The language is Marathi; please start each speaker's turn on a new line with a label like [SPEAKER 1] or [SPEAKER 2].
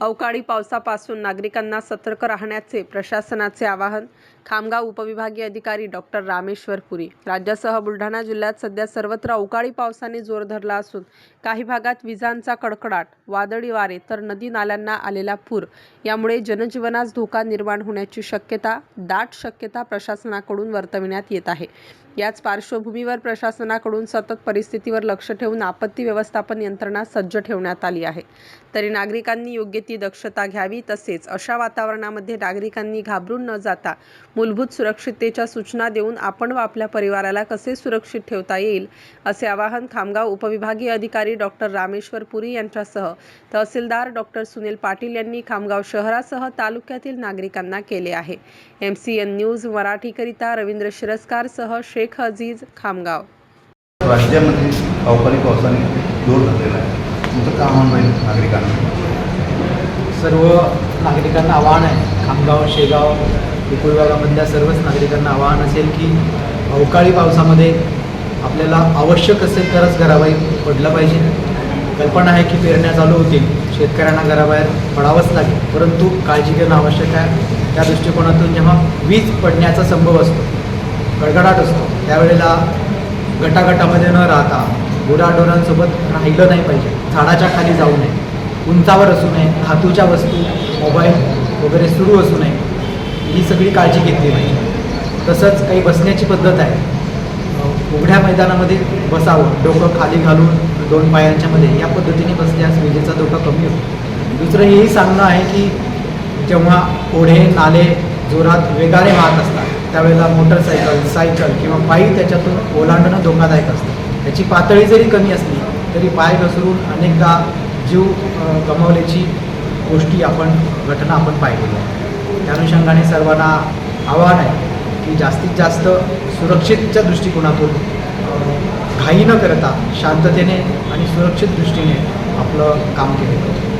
[SPEAKER 1] अवकाळी पावसापासून नागरिकांना सतर्क राहण्याचे प्रशासनाचे आवाहन खामगाव उपविभागीय अधिकारी डॉक्टर रामेश्वर पुरी. राज्यासह बुलढाणा जिल्ह्यात सध्या सर्वत्र अवकाळी पावसाने जोर धरला असून काही भागात विजांचा कडकडाट वादळी वारे तर नदी नाल्यांना आलेला पूर. यामुळे जनजीवनास धोका निर्माण होण्याची शक्यता दाट शक्यता प्रशासनाकडून वर्तविण्यात येत आहे. याच पार्श्वभूमीवर प्रशासनाकडून सतत परिस्थितीवर लक्ष ठेवून आपत्ती व्यवस्थापन यंत्रणा सज्ज ठेवण्यात आली आहे. तरी नागरिकांनी योग्य ती दक्षता घ्यावी तसेच अशा वातावरणामध्ये नागरिकांनी घाबरून न जाता मूलभूत सुरक्षिततेच्या सूचना देऊन आपण व आपल्या परिवाराला कसे सुरक्षित ठेवता येईल असे आवाहन खामगाव उपविभागीय अधिकारी डॉक्टर रामेश्वर पुरी यांच्यासह तहसीलदार डॉक्टर सुनील पाटील यांनी खामगाव शहरासह तालुक्यातील नागरिकांना केले आहे. एम सी एन न्यूज मराठीकरिता रवींद्र शिरस्कारसह शेख अजीज खामगाव.
[SPEAKER 2] राज्यामध्ये अवकाळी पावसाने जोर धरलेला आहे. तुमचं काम आव्हान नागरिकांना.
[SPEAKER 3] सर्व नागरिकांना आवाहन आहे. खामगाव शेगाव उपविभागामधल्या सर्वच नागरिकांना आवाहन असेल की अवकाळी पावसामध्ये आपल्याला आवश्यक असेल तरच घराबाहेर पडलं पाहिजे. कल्पना आहे की पेरण्या चालू होतील. शेतकऱ्यांना घराबाहेर पडावंच लागेल. परंतु काळजी घेणं आवश्यक आहे. त्या दृष्टिकोनातून जेव्हा वीज पडण्याचा संभव असतो गडगडाट असतो त्यावेळेला गटागटामध्ये न राहता गुराढोरांसोबत राहिलं नाही पाहिजे. झाडाच्या खाली जाऊ नये. उंचावर असू नये धातूच्या वस्तू मोबाईल वगैरे सुरू असू नये ही सगळी काळजी घेतली पाहिजे. तसंच काही बसण्याची पद्धत आहे. उघड्या मैदानामध्ये बसावं डोकं खाली घालून दोन पायांच्यामध्ये या पद्धतीने बसल्यास विजेचा धोका कमी होतो. दुसरं हेही सांगणं आहे की जेव्हा ओढे नाले जोरात वेगाने वाहत असतात त्यावेळेला मोटरसायकल सायकल किंवा पायी त्याच्यातून ओलांडणं धोकादायक असतं. त्याची पातळी जरी कमी असली तरी पाय घसरून अनेकदा जीव गमावल्याची गोष्टी आपण घटना आपण पाहिलेल्या आहे. त्या अनुषंगाने सर्वांना आव्हान आहे की जास्तीत जास्त सुरक्षितच्या दृष्टिकोनातून घाई न करता शांततेने आणि सुरक्षित दृष्टीने आपलं काम केलं पाहिजे.